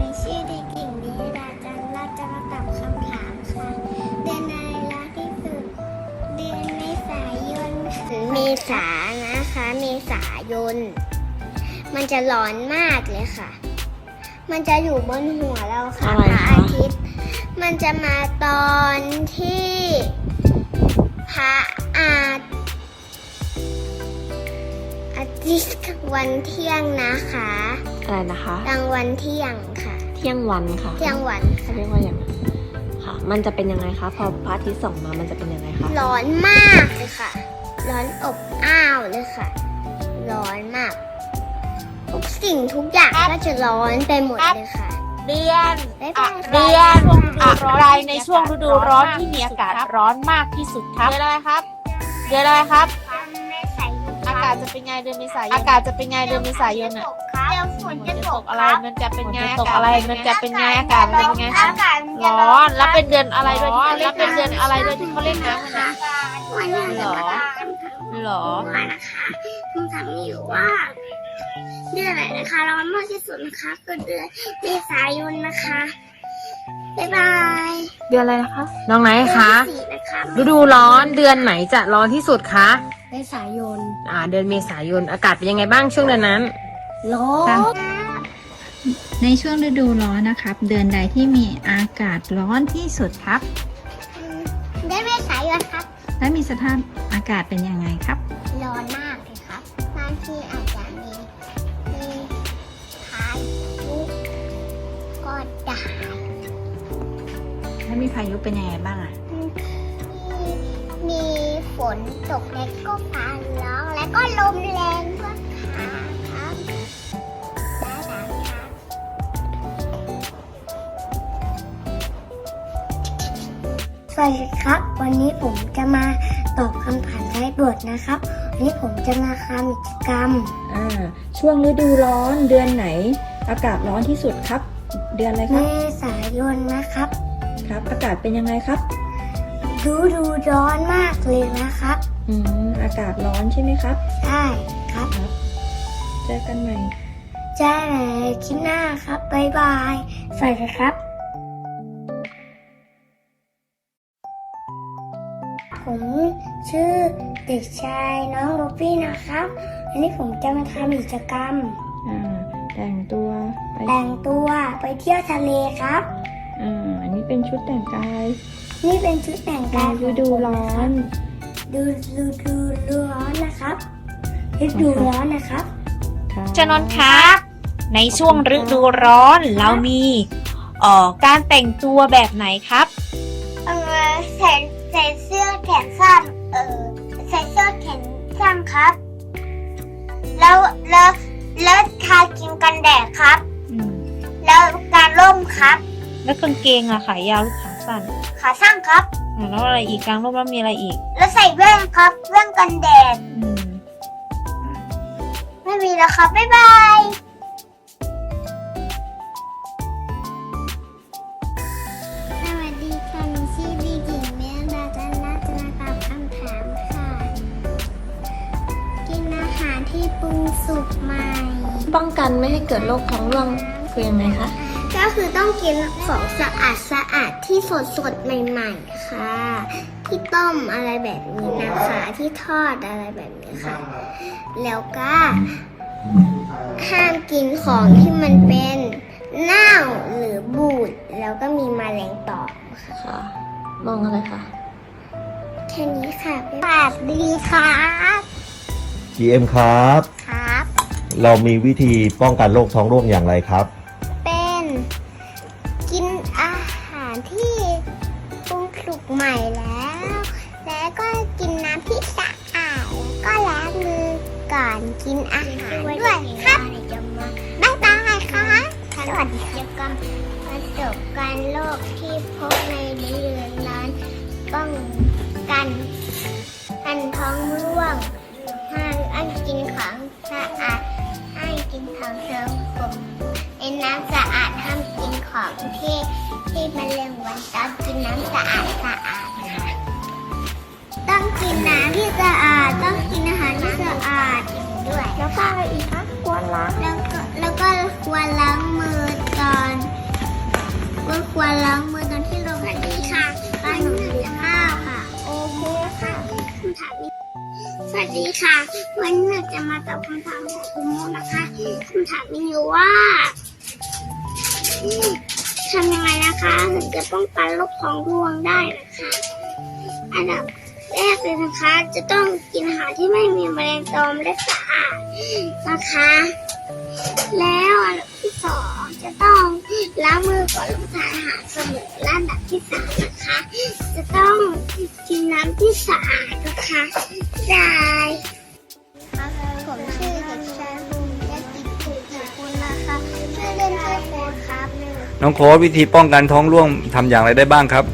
มีชื่อเด็กหญิงนิราจันทร์ราจะตอบคำถามค่ะ เดือนอะไรรักที่สุด เดือนเมษายนเมษานะคะ เมษายน มันจะร้อนมากเลยค่ะ มันจะอยู่บนหัวเราค่ะพระอาทิตย์ มันจะมาตอนที่พระอาอาทิตย์วันเที่ยงนะคะ อะไรนะคะกลางวันเที่ยง เที่ยงวันค่ะเที่ยงวันเขาค่ะเรียกว่าอย่างนั้นค่ะ มันจะเป็นยังไงคะ พอพระอาทิตย์ส่องมา มันจะเป็นยังไงคะ ร้อนมากเลยค่ะ ร้อนอบอ้าวเลยค่ะ ร้อนมากทุกสิ่งทุกอย่างก็จะร้อนไปหมดเลยค่ะ เดือนบ๊ายอะบายเดือนอะไรในช่วงฤดูร้อนที่มีอากาศร้อนมากที่สุดครับ เดือนอะไรครับ เดือนอะไรครับไม่ใส่อากาศจะเป็นไงเดือนเมษายน อากาศจะเป็นไงเดือนเมษายนอะเดี๋ยวฝนฝจะนจะตตกกอะอะไรไร มันจะเป็นไงตกอะไร มันจะเป็นไงอากาศมันจะเป็นไง อากาศมันจะร้อนแล้วเป็นเดือนอะไรด้วยที่เขาแล้วเป็นเดือนอะไรด้วยที่เขาเล่นน้ำกันนะ วันนี้เหรอหรอว่านะคะคุณถามอยู่ว่า เดือนไหนนะคะ ร้อนมากที่สุดนะคะคือเดือนเมษายนนะคะ บ๊ายบายเดือนอะไรนะคะ น้องไหนเดือนคะที่สี่นะคะ ฤดูร้อนเดือนไหนจะร้อนที่สุดคะ เมษายนอ่า เดือนเมษายน อากาศเป็นยังไงบ้างช่วงเดือนนั้น ร้อนในช่วงฤดูร้อนนะครับ เดือนใดที่มีอากาศร้อนที่สุดครับเดือนเมษายนครับ และมีสภาพอากาศเป็นยังไงครับ ร้อนมากเลยครับบางทีอาจจะมีมีพายุก็ได้และมีพายุเป็นยังไงบ้างอะมีมีฝ นตกและก็ฟ้าร้องและก็ลมแรงด้วยค่ะครับได้แล้วครับสวัสดีครับ วันนี้ผมจะมาตอบคำถามท้ายบทนะครับ วันนี้ผมจะมาทำกิจกรรม อ่า ช่วงฤดูร้อนเดือนไหน อากาศร้อนที่สุดครับ เดือนอะไรคเมรับษายนนะครับ ครับ อากาศเป็นยังไงครับ ดูดูร้อนมากเลยนะครับ อืมอากาศร้อนใช่ไหมครับ ใช่ครับ เจอกันใหม่ใช่คลิปหน้าครับ บ๊ายบาย สวัสดีครับ ผมชื่อเด็กชายน้องโรบี้นะครับวันนี้ผมจะมาทำกิจกรรม อ่าแต่งตัวไปแต่งตัวไปเที่ยวทะเลครับ อ่าอันนี้เป็นชุดแต่งกาย นี่เป็นชุดแต่งในกายฤดูร้อนดูดูดูดูร้อนนะครับฤดูร้อนนะครับครับชนนท์ครับ ในช่วงฤดูร้อนเรามีเอ่อการแต่งตัวแบบไหนครับเออใส่ใส่เสื้อแขนสั้นเออใส่เสื้อแขนสั้นครับ แล้วแล้วแล้วทาครีมกันแดดครับอืมแล้วการร่มครับ แล้วกางเกงอะขายาวหรือขา สั้นขาสั้นครับอ่าแล้วอะไรอีกกลางร่มแล้วมีอะไรอีก แล้วใส่แว่นครับแว่นกันแดด อืมไม่มีแล้วครับ บ๊ายบายสวัสดีค่ะหนูชื่อดีกิ่งเมียดาจันนาจะมาตอบคำถามค่ะ กินอาหารที่ปรุงสุกใหม่ ป้องกันไม่ให้เกิดโรคท้องร่วงคือยังไงคะ ก็คือต้องกินของสะอาดสะอาดที่สดสดๆใหม่ ๆ ค่ะ ที่ต้มอะไรแบบนี้นะคะ ที่ทอดอะไรแบบนี้ค่ะ แล้วก็ห้ามกินของที่มันเป็นเน่าหรือบูด แล้วก็มีแมลงตอมค่ะค่ะ มองอะไรคะแค่นี้ค่ะสวัสดีครับ GM ครับ ครับ เรามีวิธีป้องกันโรคท้องร่วงอย่างไรครับเป็น กินอาหารที่ปรุงสุกใหม่แล้ว แล้วก็กินน้ำที่สะอาดก็ล้างมือก่อนกินอาหารด้วยครับบ๊ายบายค่ะสวัสดีครับประสบการณ์โรคที่พบในเดือนร้อนป้องกันกันท้องร่วงห้ามอันกินของสะอาดให้กินของเสริมผมเป็นน้ำสะอาดห้าม ของที่ที่มันเรื่องวันต้องกินน้ำสะอาดสะอาดค่ะต้องกินน้ำที่สะอาดต้องกินอาหารที่สะอาดด้วยแล้วก็อะไรอีกคะควรล้างแล้วก็แล้วก็ควรล้างมือก่อนก็ควรล้างมือตอนที่เราสวัสดีค่ะตอนหนูกินข้าวค่ะโอเคค่ะคำถามนี้สวัสดีค่ะ วันนี้จะมาตอบคำถามของคุณโมนะคะคำถามมีอยู่ว่า จะป้องกันโรคท้องร่วงได้นะคะ อันดับแรกเลยนะคะ จะต้องกินอาหารที่ไม่มีแมลงตอมและสะอาดนะคะ แล้วอันดับที่สองจะต้องล้างมือก่อนรับประทานอาหารเสมอและอันดับที่สามนะคะ จะต้องกินน้ำที่สะอาดนะคะได้ น้องโค้ดวิธีป้องกันท้องร่วงทำอย่างไรได้บ้างครับ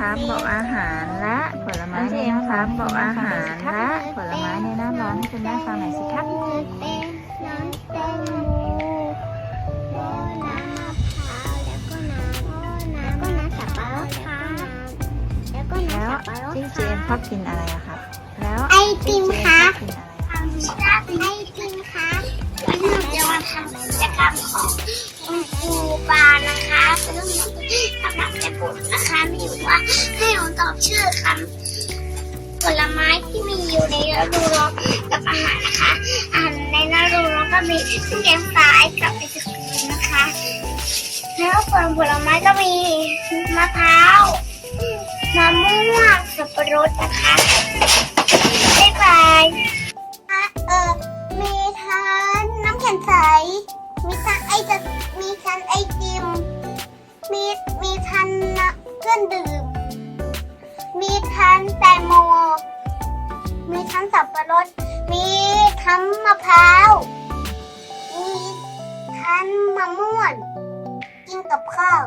ครับบอกอาหารและผลไม้ในหน้าร้อนบอกอาหารและผลไม้ในหน้าร้อนให้คุณแม่ฟังหน่อยสิครับเป็นน้ำแตงโมน้ำมะพร้าวแล้วก็น้ำแล้วก็น้ำสับปะรดค่ะแล้วก็แล้วน้ำสับปะรดพี่เจค่ะมส์ชอบกินอะไรอะครับ แล้วไอติมครับพี่เจมส์ชอบกินอะไรอะทำชาติไอติมครับวันนี้เราจะมาทำกิจกรรมของ คุณครูปานะคะซึ่งคำถามจะพูดนะคะมีอยู่ว่าให้หนูตอบชื่อคำผลไม้ที่มีอยู่ในฤดูร้อนกับอาหารนะคะอาหารในฤดูร้อนก็มีแกงสายกับไอศครีมนะคะแล้วผลผลไม้ก็มีมะพร้าวมะม่วงสับปะรดนะคะบ๊ายบายเออมีทั้งน้ำแข็งใสมีทั้งไอจะมี รื่องดื่ม มีทั้งแตงโม มีทั้งสับปะรด มีทั้งมะพร้าว มีทั้งมะม่วง กินกับข้าว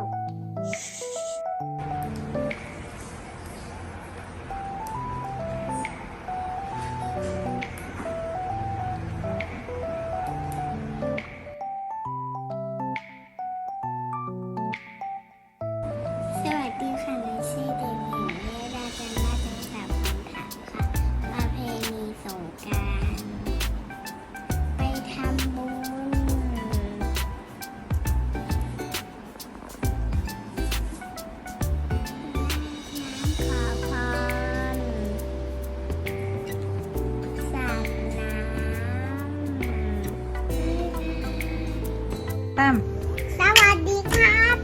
ครับ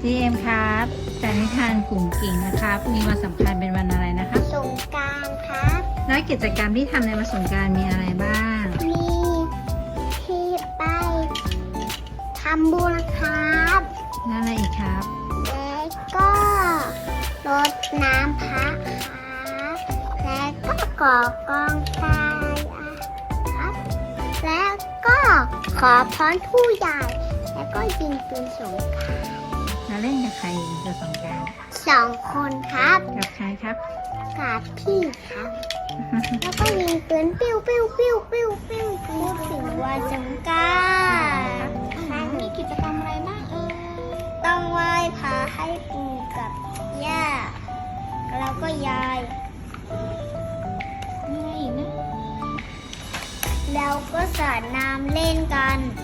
เจมส์ครับแต่นิทานกลุ่มกิ่งนะครับมีวันสำคัญเป็นวันอะไรนะครับสงกรารครับ แล้วกิจกรรมที่ทำในวันสงกรารมีอะไรบ้าง มีที่ไปทำบุญครับแล้วอะไรอีกครับ แล้วก็รดน้ำพระครับแล้วก็ก่อกองไฟครับ แล้วก็ขอพรผู้ใหญ่ แล้วก็ยิงปืนสงกรารแล้วเล่นกับใครจะสงกรารสองคนครับกับใครครับกับพี่ครับ แล้วก็ยิงปืนปิ้วปิ้วปิ้วปิ้วปิ้วพูดถึงวันสงกรารมีกิจกรรมอะไรบ้างเออต้องไหว้พระให้ปู่กับย่าแล้วก็ยาย มีอะไรอีกนะ แล้วก็สาดน้ำเล่นกันอย่างสนุก